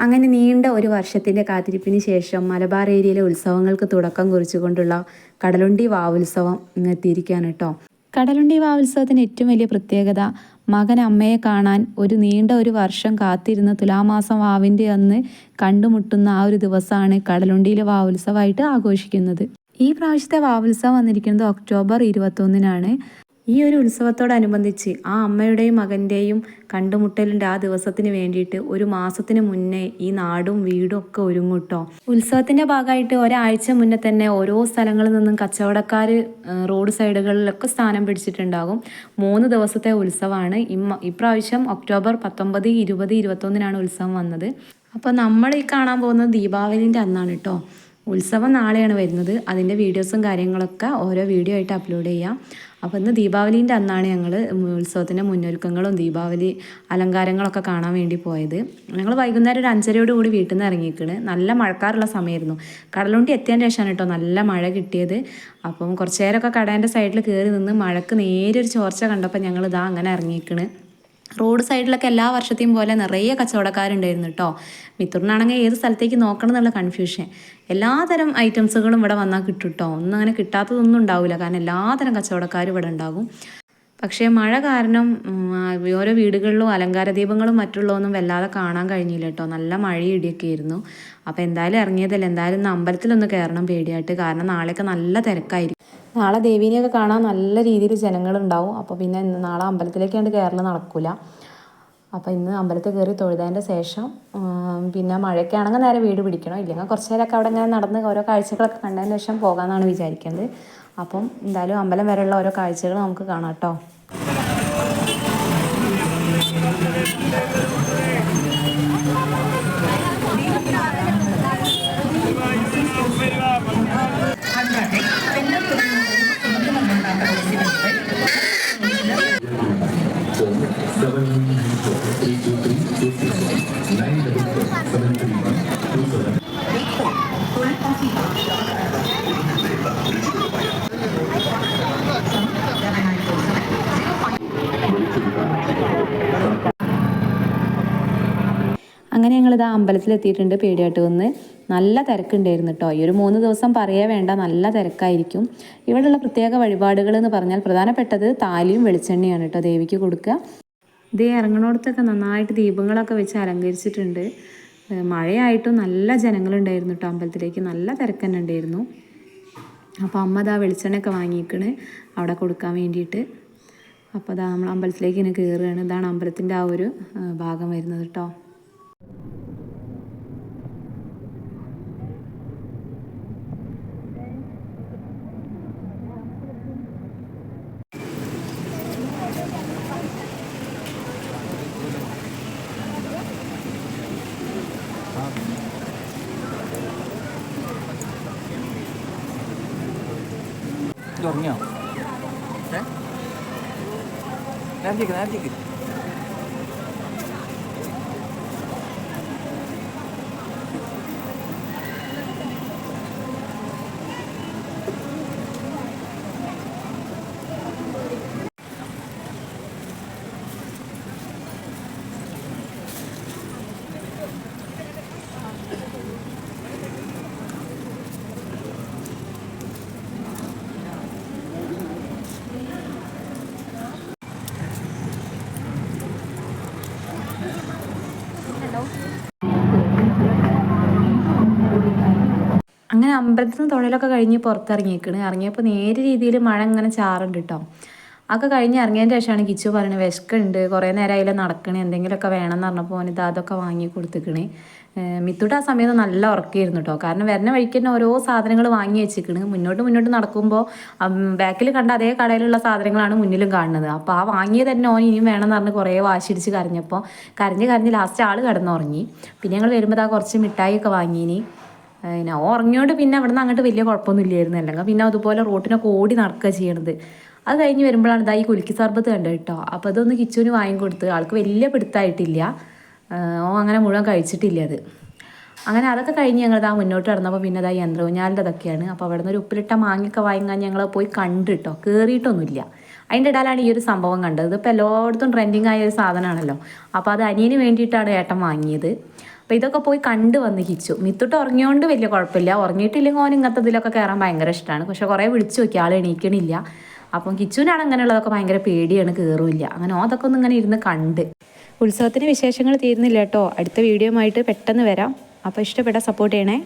അങ്ങനെ നീണ്ട ഒരു വർഷത്തിന്റെ കാത്തിരിപ്പിന് ശേഷം മലബാർ ഏരിയയിലെ ഉത്സവങ്ങൾക്ക് തുടക്കം കുറിച്ചുകൊണ്ടുള്ള കടലുണ്ടി വാവുത്സവം ഇങ്ങ് എത്തിയിരിക്കുകയാണ് കേട്ടോ. കടലുണ്ടി വാവുത്സവത്തിന് ഏറ്റവും വലിയ പ്രത്യേകത മകൻ അമ്മയെ കാണാൻ ഒരു നീണ്ട ഒരു വർഷം കാത്തിരുന്ന തുലാമാസം വാവിന്റെ അന്ന് കണ്ടുമുട്ടുന്ന ആ ഒരു ദിവസമാണ് കടലുണ്ടിയിലെ വാവുത്സവമായിട്ട് ആഘോഷിക്കുന്നത്. ഈ പ്രാവശ്യത്തെ വാവുത്സവം വന്നിരിക്കുന്നത് ഒക്ടോബർ ഇരുപത്തൊന്നിനാണ്. ഈ ഒരു ഉത്സവത്തോടനുബന്ധിച്ച് ആ അമ്മയുടെയും മകന്റെയും കണ്ടുമുട്ടലിന്റെ ആ ദിവസത്തിന് വേണ്ടിയിട്ട് ഒരു മാസത്തിന് മുന്നേ ഈ നാടും വീടും ഒക്കെ ഒരുങ്ങും കേട്ടോ ഉത്സവത്തിന്റെ ഭാഗമായിട്ട് ഒരാഴ്ച മുന്നേ തന്നെ ഓരോ സ്ഥലങ്ങളിൽ നിന്നും കച്ചവടക്കാർ റോഡ് സൈഡുകളിലൊക്കെ സ്ഥാനം പിടിച്ചിട്ടുണ്ടാകും. മൂന്ന് ദിവസത്തെ ഉത്സവമാണ്. ഇമ്മ ഇപ്രാവശ്യം ഒക്ടോബർ പത്തൊമ്പത് ഇരുപത് ഇരുപത്തൊന്നിനാണ് ഉത്സവം വന്നത്. അപ്പോൾ നമ്മൾ ഈ കാണാൻ പോകുന്നത് ദീപാവലിന്റെ അന്നാണ് കേട്ടോ ഉത്സവം നാളെയാണ് വരുന്നത്. അതിന്റെ വീഡിയോസും കാര്യങ്ങളൊക്കെ ഓരോ വീഡിയോ ആയിട്ട് അപ്ലോഡ് ചെയ്യാം. അപ്പോൾ ഇന്ന് ദീപാവലീന്റെ അന്നാണ് ഞങ്ങൾ ഉത്സവത്തിന്റെ മുന്നൊരുക്കങ്ങളും ദീപാവലി അലങ്കാരങ്ങളൊക്കെ കാണാൻ വേണ്ടി പോയത്. ഞങ്ങൾ വൈകുന്നേരം ഒരു അഞ്ചരയോട് കൂടി വീട്ടിൽ നിന്ന് ഇറങ്ങിയിക്കണ്. നല്ല മഴക്കാറുള്ള സമയമായിരുന്നു. കടലുണ്ടി എത്തിയതിന് ശേഷമാണ് കേട്ടോ നല്ല മഴ കിട്ടിയത്. അപ്പം കുറച്ച് നേരമൊക്കെ കടേന്റെ സൈഡിൽ കയറി നിന്ന് മഴക്ക് നേരെ ഒരു ചോർച്ച കണ്ടപ്പോൾ ഞങ്ങൾ ഇതാ അങ്ങനെ ഇറങ്ങിക്കണ് റോഡ് സൈഡിലൊക്കെ എല്ലാ വർഷത്തെയും പോലെ നിറയെ കച്ചവടക്കാരുണ്ടായിരുന്നു കേട്ടോ. മിത്തൂറിനാണെങ്കിൽ ഏത് സ്ഥലത്തേക്ക് നോക്കണം എന്നുള്ള കൺഫ്യൂഷൻ എല്ലാതരം ഐറ്റംസുകളും ഇവിടെ വന്നാൽ കിട്ടും കേട്ടോ. ഒന്നും അങ്ങനെ കിട്ടാത്തതൊന്നും ഉണ്ടാവില്ല കാരണം എല്ലാതരം കച്ചവടക്കാരും ഇവിടെ ഉണ്ടാകും. പക്ഷേ മഴ കാരണം ഓരോ വീടുകളിലും അലങ്കാര ദീപങ്ങളും മറ്റുള്ളതൊന്നും വല്ലാതെ കാണാൻ കഴിഞ്ഞില്ല കേട്ടോ. നല്ല മഴയും ഇടിയൊക്കെ ആയിരുന്നു. അപ്പോൾ എന്തായാലും ഇറങ്ങിയതല്ല. എന്തായാലും ഇന്ന് അമ്പലത്തിലൊന്ന് കയറണം പേടിയായിട്ട്. കാരണം നാളെയൊക്കെ നല്ല തിരക്കായിരിക്കും. നാളെ ദേവീനെയൊക്കെ കാണാൻ നല്ല രീതിയിൽ ജനങ്ങളുണ്ടാവും. അപ്പോൾ പിന്നെ നാളെ അമ്പലത്തിലേക്കാണ്ട് കയറൽ നടക്കില്ല അപ്പോൾ ഇന്ന് അമ്പലത്തിൽ കയറി തൊഴുതതിന്റെ ശേഷം പിന്നെ മഴയൊക്കെ ആണെങ്കിൽ നേരെ വീട് പിടിക്കണം. ഇല്ലെങ്കിൽ കുറച്ച് നേരമൊക്കെ അവിടെ ഇങ്ങനെ നടന്ന് ഓരോ കാഴ്ചകളൊക്കെ കണ്ടതിന് ശേഷം പോകാമെന്നാണ് വിചാരിക്കുന്നത്. അപ്പം എന്തായാലും അമ്പലം വരെയുള്ള ഓരോ കാഴ്ചകൾ നമുക്ക് കാണാം കേട്ടോ. അങ്ങനെ ഞങ്ങളിത് അമ്പലത്തിലെത്തിയിട്ടുണ്ട് പേടിയാട്ട് വന്ന്. നല്ല തിരക്കുണ്ടായിരുന്നു കേട്ടോ ഈ ഒരു മൂന്ന് ദിവസം പറയേ വേണ്ട നല്ല തിരക്കായിരിക്കും. ഇവിടെയുള്ള പ്രത്യേക വഴിപാടുകൾ എന്ന് പറഞ്ഞാൽ പ്രധാനപ്പെട്ടത് താലിയും വെളിച്ചെണ്ണയാണ് കേട്ടോ ദേവിക്ക് കൊടുക്കുക. ഇതേ ഇറങ്ങണോടത്തൊക്കെ നന്നായിട്ട് ദീപങ്ങളൊക്കെ വെച്ച് അലങ്കരിച്ചിട്ടുണ്ട്. മഴയായിട്ടും നല്ല ജനങ്ങളുണ്ടായിരുന്നു കേട്ടോ അമ്പലത്തിലേക്ക്. നല്ല തിരക്ക് തന്നെ ഉണ്ടായിരുന്നു. അപ്പോൾ അമ്മ ഇതാ വെളിച്ചെണ്ണയൊക്കെ വാങ്ങിക്കണ് അവിടെ കൊടുക്കാൻ വേണ്ടിയിട്ട്. അപ്പോൾ അതാ നമ്മൾ അമ്പലത്തിലേക്ക് ഇങ്ങനെ കയറുകയാണ് ഇതാണ് അമ്പലത്തിന്റെ ആ ഒരു ഭാഗം വരുന്നത് കേട്ടോ ഉറങ്ങിയോ ഏ? നേരത്തേക്ക് അങ്ങനെ അമ്പലത്തിൽ നിന്ന് തൊഴിലൊക്കെ കഴിഞ്ഞ് പുറത്തിറങ്ങിയേക്കണ്. ഇറങ്ങിയപ്പോൾ നേരെ രീതിയിൽ മഴ ഇങ്ങനെ ചാറുണ്ട് കേട്ടോ അതൊക്കെ കഴിഞ്ഞ് ഇറങ്ങിയതിന്റെ ശേഷമാണ് കിച്ചു പറയുന്നത് വിശക്കുണ്ട് കുറേ നേരം അതിൽ നടക്കണേ എന്തെങ്കിലുമൊക്കെ വേണമെന്ന് പറഞ്ഞപ്പോൾ ഓനിത് അതൊക്കെ വാങ്ങി കൊടുത്തിക്കണേ. മിത്തുട്ട് ആ സമയത്ത് നല്ല ഉറക്കമായിരുന്നു കേട്ടോ കാരണം വരുന്ന വഴിക്ക് തന്നെ ഓരോ സാധനങ്ങൾ വാങ്ങി വെച്ചിരിക്കുന്നത് മുന്നോട്ട് മുന്നോട്ട് നടക്കുമ്പോൾ ബാക്കിൽ കണ്ട അതേ കടയിലുള്ള സാധനങ്ങളാണ് മുന്നിലും കാണുന്നത്. അപ്പോൾ ആ വാങ്ങിയത് തന്നെ ഓൻ ഇനിയും വേണമെന്ന് പറഞ്ഞ് കുറേ വാശിടിച്ച് കരഞ്ഞപ്പോൾ കരഞ്ഞ് കരഞ്ഞ് ലാസ്റ്റ് ആൾ കിടന്നുറങ്ങി. പിന്നെ ഞങ്ങൾ വരുമ്പോൾ ആ കുറച്ച് മിഠായിയൊക്കെ വാങ്ങിയിനി പിന്നെ ഉറങ്ങിയോണ്ട് പിന്നെ അവിടെ നിന്ന് അങ്ങോട്ട് വലിയ കുഴപ്പമൊന്നും ഇല്ലായിരുന്നു. അല്ലെങ്കിൽ പിന്നെ അതുപോലെ റോട്ടിനൊക്കെ ഓടി നടക്കുക ചെയ്യണത്. അത് കഴിഞ്ഞ് വരുമ്പോഴാണ് ഇതാ ഈ കുലുക്കി സർബത്ത് കണ്ടത് കേട്ടോ അപ്പോൾ അതൊന്ന് കിച്ചുവിന് വാങ്ങിക്കൊടുത്ത്. ആൾക്ക് വലിയ പിടുത്തായിട്ടില്ല ഓ അങ്ങനെ മുഴുവൻ കഴിച്ചിട്ടില്ല അത്. അങ്ങനെ അതൊക്കെ കഴിഞ്ഞ് ഞങ്ങൾ ഇതാ മുന്നോട്ട് നടന്നപ്പോൾ പിന്നെ ഇതാ യന്ത്രൂഞ്ഞാലിന്റെ അതൊക്കെയാണ് അപ്പോൾ അവിടെ നിന്ന് ഒരു ഉപ്പിലിട്ട മാങ്ങയൊക്കെ വാങ്ങാൻ ഞങ്ങൾ പോയി കണ്ടിട്ടോ. കയറിയിട്ടൊന്നുമില്ല അതിന്റെ ഇടയിലാണ് ഈ ഒരു സംഭവം കണ്ടത്. ഇതിപ്പോൾ എല്ലായിടത്തും ട്രെൻഡിങ് ആയ ഒരു സാധനമാണല്ലോ. അപ്പോൾ അത് അനിയന് വേണ്ടിയിട്ടാണ് ഏട്ടൻ വാങ്ങിയത്. അപ്പോൾ ഇതൊക്കെ പോയി കണ്ട് വന്ന് കിച്ചു. മിത്തൊട്ട് ഉറങ്ങിയോണ്ട് വലിയ കുഴപ്പമില്ല. ഉറങ്ങിയിട്ടില്ലെങ്കിൽ ഓന ഇങ്ങനത്തെ ഇതിലൊക്കെ കയറാൻ ഭയങ്കര ഇഷ്ടമാണ്. പക്ഷെ കുറേ വിളിച്ചു നോക്കി. ആൾ എണീക്കണില്ല. അപ്പം കിച്ചുവിനാണ് അങ്ങനെയുള്ളതൊക്കെ ഭയങ്കര പേടിയാണ്. കയറുമില്ല അങ്ങനെ ഓ അതൊക്കെ ഒന്ന് ഇങ്ങനെ ഇരുന്ന് കണ്ട്. ഉത്സവത്തിന് വിശേഷങ്ങൾ തീരുന്നില്ല കേട്ടോ. അടുത്ത വീഡിയോ ആയിട്ട് പെട്ടെന്ന് വരാം. അപ്പോൾ ഇഷ്ടപ്പെട്ട സപ്പോർട്ട് ചെയ്യണേ.